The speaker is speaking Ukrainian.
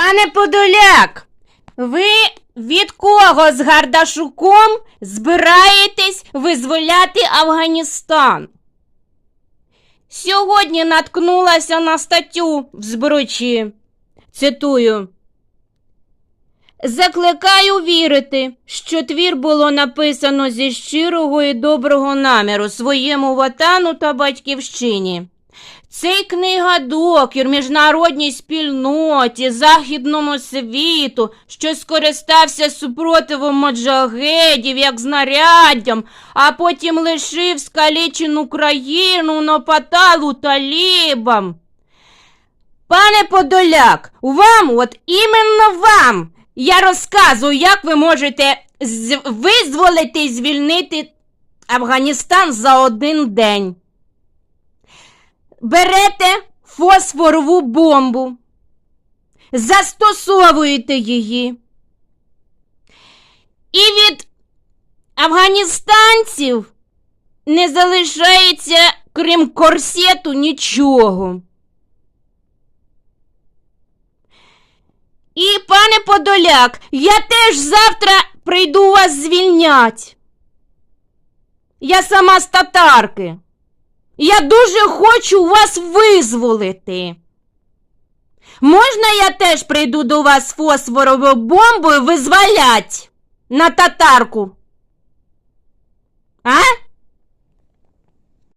Пане Подоляк, ви від кого з Гардашуком збираєтесь визволяти Афганістан? Сьогодні наткнулася на статтю в збручі. Цитую. Закликаю вірити, що твір було написано зі щирого і доброго наміру своєму ватану та батьківщині. Цей книгадокір міжнародній спільноті, західному світу, що скористався супротивом моджагедів як знаряддям, а потім лишив скалічену країну на паталу талібам. Пане Подоляк, вам, от іменно вам, я розказую, як ви можете визволити і звільнити Афганістан за один день берете фосфорову бомбу, застосовуєте її. І від афганістанців не залишається, крім корсету, нічого. І, пане Подоляк, я теж завтра прийду вас звільнять. Я сама з татарки. Я дуже хочу вас визволити. Можна я теж прийду до вас фосфоровою бомбою визволять на татарку?